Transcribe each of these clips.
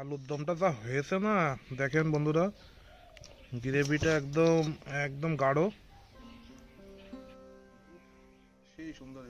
আলুর দমটা যা হয়েছে না দেখেন বন্ধুরা গ্রেভিটা একদম একদম গাঢ়। সেই সুন্দর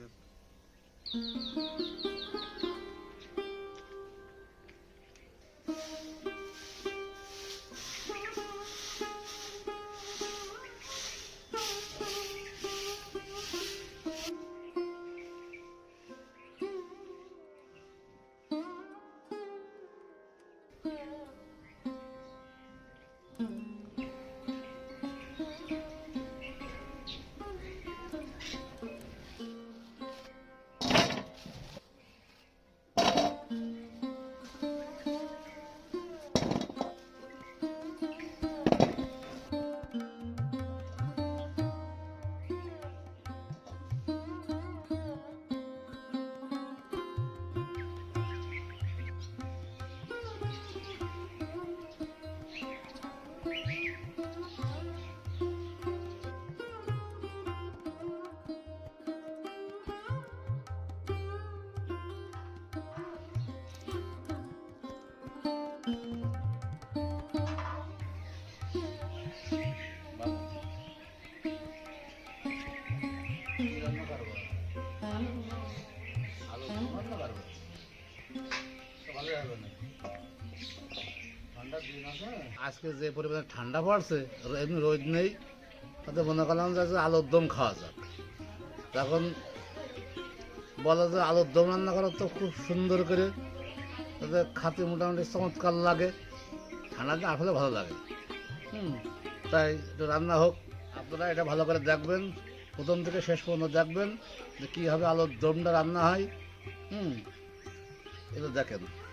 আজকে যে পরিমাণে ঠান্ডা পড়ছে এমনি রোদ নেই, তাতে মনে করলাম যে আলুর দম খাওয়া যাক। তখন বলো যে আলুর দম রান্না করা তো খুব সুন্দর করে তাতে খাতে মোটামুটি চমৎকার লাগে। ঠান্ডাতে আসলে ভালো লাগে। হুম, তাই একটু রান্না হোক। আপনারা এটা ভালো করে দেখবেন। প্রথম থেকে শেষ পর্যন্ত দেখবেন যে কীভাবে আলুর দমটা রান্না হয়। হুম, এটা দেখেন।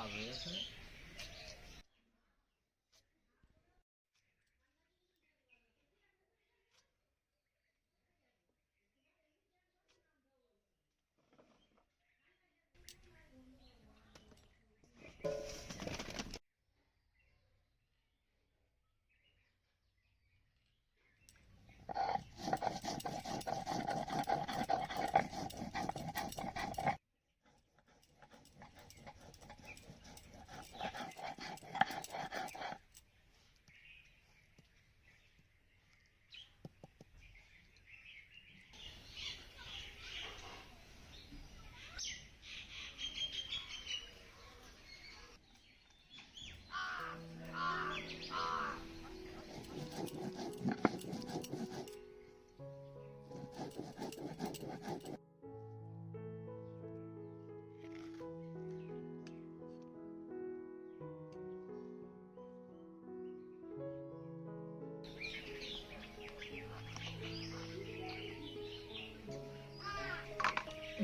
हाँ, आवेश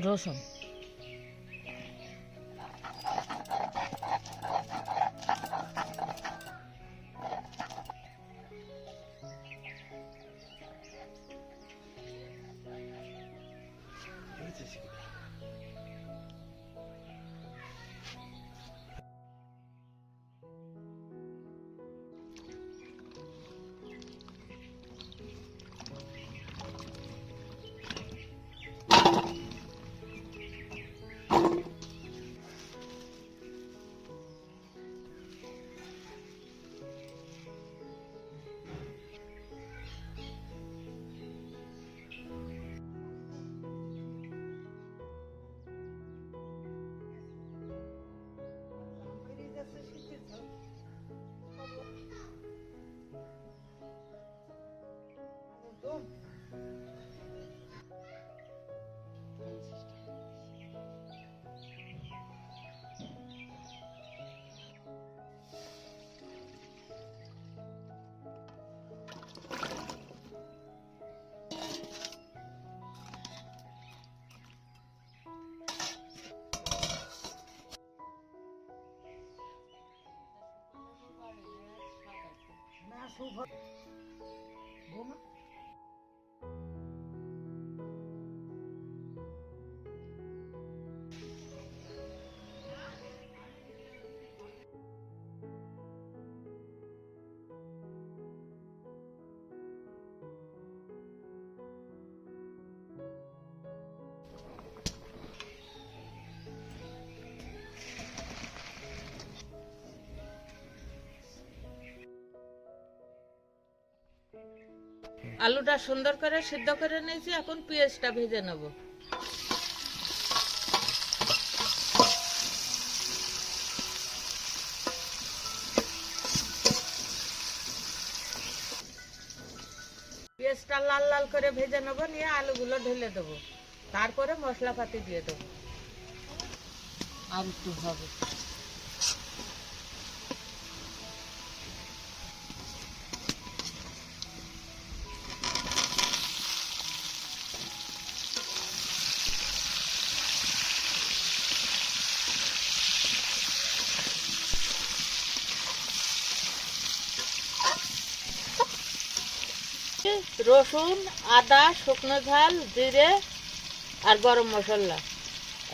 রসুন। ঘুম আলুটা সুন্দর করে সিদ্ধ করে নিয়েছি, এখন পেঁয়াজটা ভেজে নেব। পেঁয়াজটা লাল লাল করে ভেজে নেব, নিয়ে আলুগুলো ঢেলে দেবো। তারপরে মশলাপাতি দিয়ে দেবো। আর একটু হবে। রসুন আদা শুকনো ঝাল জিরে আর গরম মশলা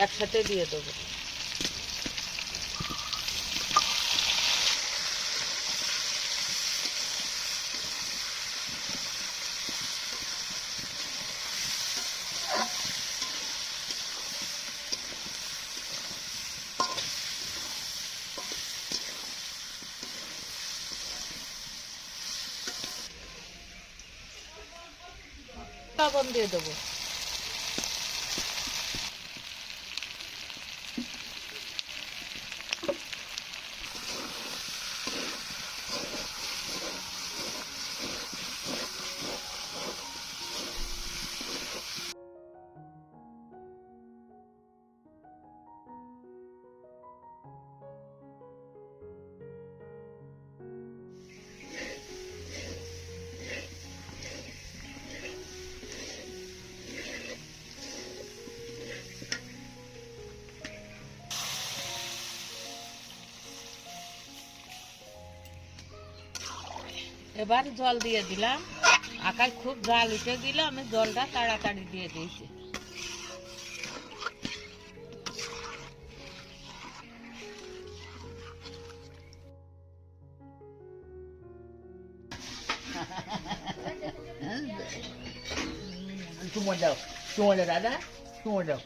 একসাথে দিয়ে দেবো। লবণ দিয়ে দেবো। এবার জল দিয়ে দিলাম। আকাশ খুব জাল উঠে দিল, আমি জলটা তাড়াতাড়ি দিয়ে দিয়েছি। চুমো দাও দাও, দাদা চুমো দাও।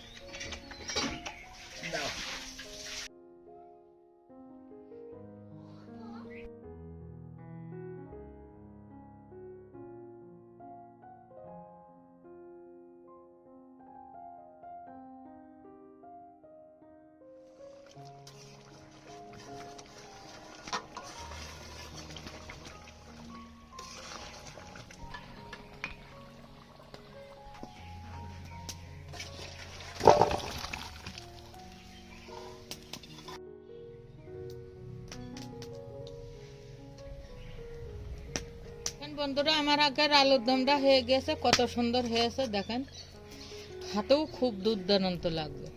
বন্ধুরা, আমার আগের আলুর দমটা হয়ে গেছে, কত সুন্দর হয়েছে, দেখেন। হাতেও খুব দুর্দান্ত লাগবে।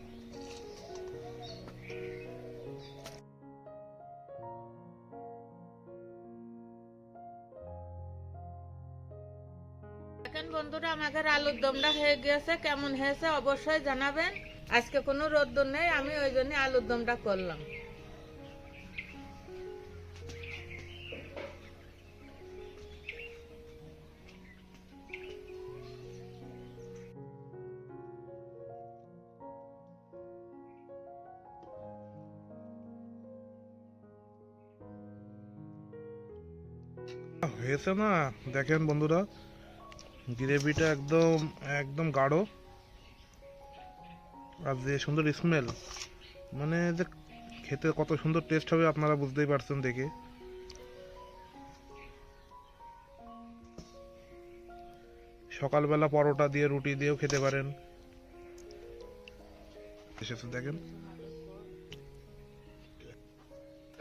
দেখেন বন্ধুরা আমাদের আলুর দমটা হয়ে গেছে, কেমন হয়েছে অবশ্যই জানাবেন। আজকে কোনো রোদ্দুর নেই, আমি ওই জন্য আলুর দমটা করলাম। হয়েছে না? দেখেন বন্ধুরা গ্রেভিটা একদম একদম গাঢ়। আর যে সুন্দর স্মেল মানে যে খেতে কত সুন্দর টেস্ট হবে আপনারা বুঝতেই পারছেন দেখে। সকালবেলা পরোটা দিয়ে, রুটি দিয়েও খেতে পারেন। দেখেন।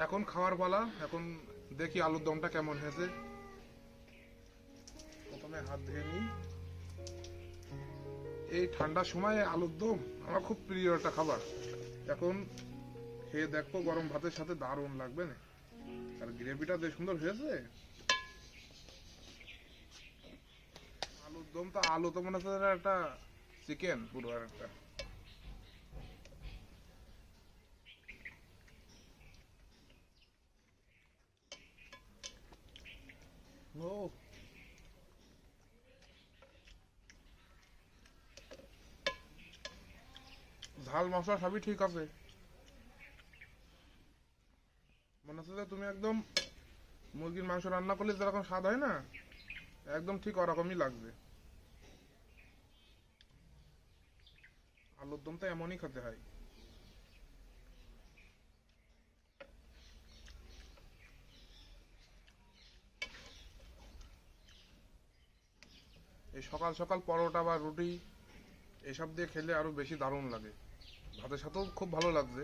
এখন খাওয়ার পালা, এখন দেখি আলুর দমটা কেমন হয়েছে। প্রথমে হাত ধুয়ে নিই। এই ঠান্ডার সময় আলুর দম আমার খুব প্রিয় একটা খাবার। এখন খেয়ে দেখো গরম ভাতের সাথে দারুণ লাগবে না। আর গ্রেভিটা বেশ সুন্দর হয়েছে। আলুর দম তো আলু তো মনে হচ্ছে একটা চিকেন পুরো একটা। ও। ঝাল মশলা সবই ঠিক আছে। মনে হচ্ছে যে তুমি একদম মুরগির মাংস রান্না করলে যেরকম স্বাদ হয় না, একদম ঠিক ওরকমই লাগবে। আলুর দম তো এমনই খেতে হয়। এই সকাল সকাল পরোটা বা রুটি এসব দিয়ে খেলে আরও বেশি দারুণ লাগে। ভাতের সাথেও খুব ভালো লাগবে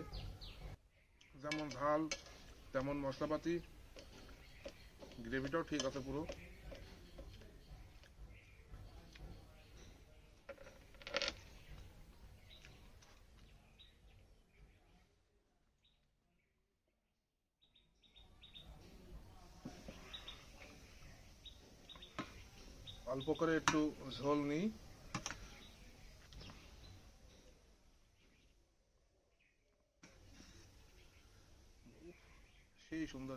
যেমন ঝাল, তেমন মশলাপাতি। গ্রেভিটাও ঠিক আছে পুরো। অল্প করে একটু ঝোল নিই। সেই সুন্দর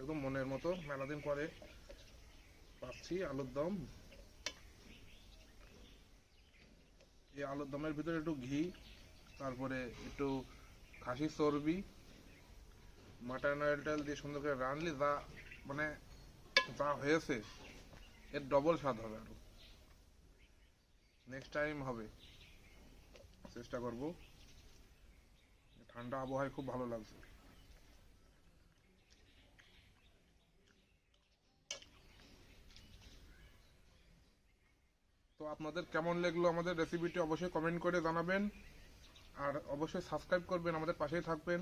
একদম মনের মতো মেলা দিন পরে পাচ্ছি আলুর দম। এই আলুর দমের ভিতরে একটু ঘি, তারপরে একটু খাসির চর্বি, মাটন অয়েল টাইল দিয়ে সুন্দর করে রানলি যা মানে যা হয়েছে, এর ডবল স্বাদ হবে আরও। নেক্সট টাইম হবে। চেষ্টা করব। ঠান্ডা আবহাওয়ায় খুব ভালো লাগছে। তো আপনাদের কেমন লাগল আমাদের রেসিপিটি অবশ্যই কমেন্ট করে জানাবেন। আর অবশ্যই সাবস্ক্রাইব করবেন, আমাদের পাশেই থাকবেন।